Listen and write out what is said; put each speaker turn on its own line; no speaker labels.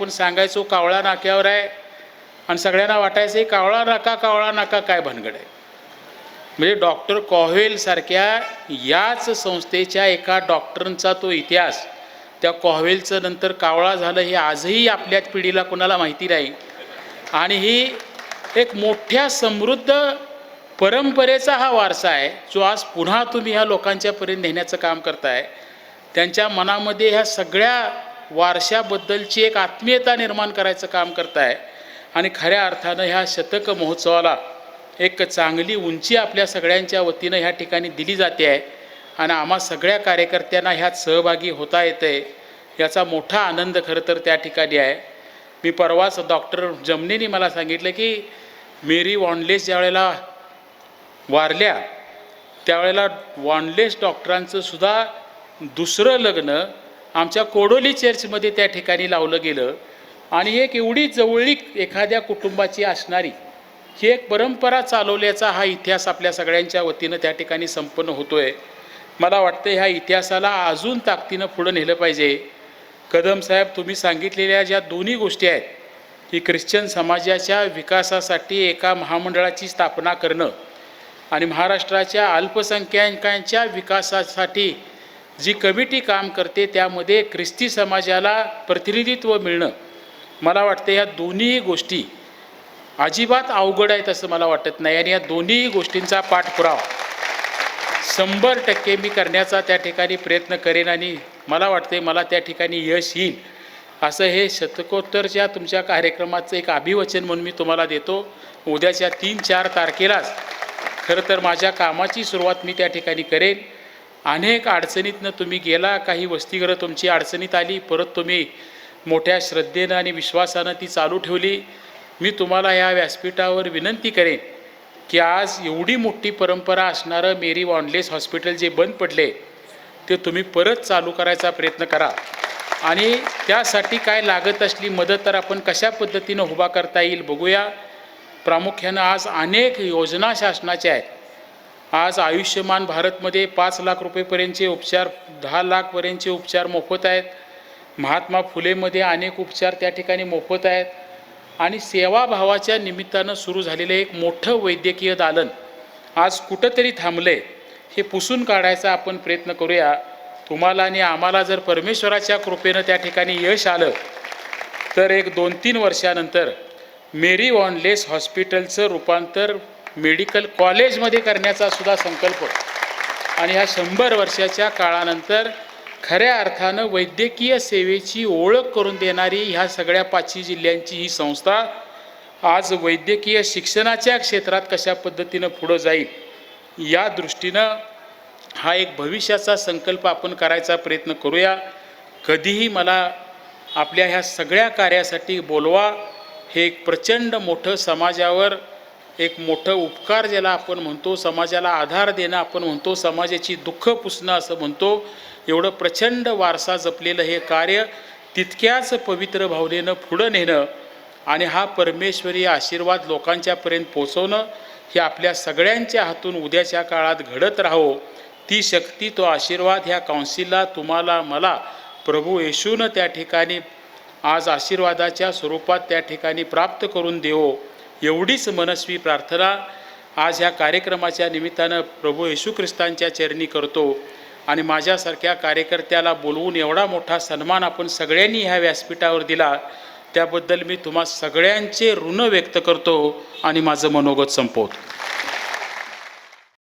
आपण सांगायचो कावळा नाक्यावर आहे. आणि सगळ्यांना वाटायचं हे कावळा नाका कावळा नाका काय भानगड आहे? म्हणजे डॉक्टर कॉव्हेलसारख्या याच संस्थेच्या एका डॉक्टरांचा तो इतिहास त्या कॉव्हेलचं नंतर कावळा झालं हे आजही आपल्याच पिढीला कोणाला माहिती नाही आणि ही एक मोठ्या समृद्ध परंपरेचा हा वारसा आहे जो आज पुन्हा तुम्ही ह्या लोकांच्यापर्यंत नेण्याचं काम करताय. त्यांच्या मनामध्ये ह्या सगळ्या वारशाबद्दलची एक आत्मीयता निर्माण करायचं काम करताय. आणि खऱ्या अर्थानं ह्या शतक महोत्सवाला एक चांगली उंची आपल्या सगळ्यांच्या वतीनं ह्या ठिकाणी दिली जाते आहे. आणि आम्हा सगळ्या कार्यकर्त्यांना ह्यात सहभागी होता येते याचा मोठा आनंद खरं तर त्या ठिकाणी आहे. मी परवाच डॉक्टर जमनेनी मला सांगितलं की मेरी वॉनलेस ज्यावेळेला वारल्या त्यावेळेला वॉनलेस डॉक्टरांचं सुद्धा दुसरं लग्न आमच्या कोडोली चर्चमध्ये त्या ठिकाणी लावलं गेलं. आणि एक एवढी जवळीक एखाद्या कुटुंबाची असणारी ही एक परंपरा चालवल्याचा हा इतिहास आपल्या सगळ्यांच्या वतीनं त्या ठिकाणी संपन्न होतो आहे मला वाटतं ह्या इतिहासाला अजून ताकदीनं पुढं नेलं पाहिजे. कदम साहेब तुम्ही सांगितलेल्या ज्या दोन्ही गोष्टी आहेत की ख्रिश्चन समाजाच्या विकासासाठी एका महामंडळाची स्थापना करणं आणि महाराष्ट्राच्या अल्पसंख्याकांच्या विकासासाठी जी कमिटी काम करते त्यामध्ये ख्रिस्ती समाजाला प्रतिनिधित्व मिळणं मला वाटतं या दोन्ही गोष्टी अजिबात अवघड आहेत असं मला वाटत नाही. आणि या दोन्ही गोष्टींचा पाठपुरावा शंभर टक्के मी करण्याचा त्या ठिकाणी प्रयत्न करेन आणि मला वाटते मला त्या ठिकाणी यश येईल असं हे शतकोत्तरच्या तुमच्या कार्यक्रमाचं एक अभिवचन म्हणून मी तुम्हाला देतो. उद्याच्या तीन चार तारखेलाच खरं तर माझ्या कामाची सुरुवात मी त्या ठिकाणी करेन. अनेक अडचणीतनं तुम्ही गेला काही वस्तीघरं तुमची अडचणीत आली परत तुम्ही मोठ्या श्रद्धेनं आणि विश्वासानं ती चालू ठेवली. मी तुम्हाला या व्यासपीठावर विनंती करेन की आज एवढी मोठी परंपरा असणारं मेरी वॉनलेस हॉस्पिटल जे बंद पडले ते तुम्ही परत चालू करायचा प्रयत्न करा. आणि त्यासाठी काय लागत असली मदत तर आपण कशा पद्धतीनं उभा करता येईल बघूया. प्रामुख्यानं आज अनेक योजना शासनाच्या आहेत. आज आयुष्यमान भारतमध्ये पाच लाख रुपयेपर्यंतचे उपचार दहा लाखपर्यंतचे उपचार मोफत आहेत. महात्मा फुलेमध्ये अनेक उपचार त्या ठिकाणी मोफत आहेत. आणि सेवाभावाच्या निमित्तानं सुरू झालेलं एक मोठं वैद्यकीय दालन आज कुठंतरी थांबलं आहे हे पुसून काढायचा आपण प्रयत्न करूया. तुम्हाला आणि आम्हाला जर परमेश्वराच्या कृपेनं त्या ठिकाणी यश आलं तर एक दोन तीन वर्षानंतर मेरी वॉनलेस हॉस्पिटलचं रूपांतर मेडिकल कॉलेजमध्ये करण्याचा सुद्धा संकल्प. आणि ह्या शंभर वर्षाच्या काळानंतर खऱ्या अर्थानं वैद्यकीय सेवेची ओळख करून देणारी ह्या सगळ्या पाचही जिल्ह्यांची ही संस्था आज वैद्यकीय शिक्षणाच्या क्षेत्रात कशा पद्धतीनं पुढं जाईल या दृष्टीनं हा एक भविष्याचा संकल्प आपण करायचा प्रयत्न करूया. कधीही मला आपल्या ह्या सगळ्या कार्यासाठी बोलवा. हे एक प्रचंड मोठं समाजावर एक मोठं उपकार ज्याला आपण म्हणतो समाजाला आधार देणं आपण म्हणतो समाजाची दुःख पुसणं असं म्हणतो एवढं प्रचंड वारसा जपलेलं हे कार्य तितक्याच पवित्र भावनेनं पुढं नेणं आणि हा परमेश्वरी आशीर्वाद लोकांच्यापर्यंत पोचवणं हे आपल्या सगळ्यांच्या हातून उद्याच्या काळात घडत राहो ती शक्ती तो आशीर्वाद ह्या काउन्सिलला तुम्हाला मला प्रभू येशूनं त्या ठिकाणी आज आशीर्वादाच्या स्वरूपात त्या ठिकाणी प्राप्त करून देवो. एवढीच मनस्वी प्रार्थना आज ह्या कार्यक्रमाच्या निमित्तानं प्रभू येशू ख्रिस्तांच्या चरणी करतो आणि माझ्यासारख्या कार्यकर्त्याला बोलवून एवढा मोठा सन्मान आपण सगळ्यांनी ह्या व्यासपीठावर दिला त्याबद्दल मी तुम्हा सगळ्यांचे ऋण व्यक्त करतो आणि माझं मनोगत संपवतो.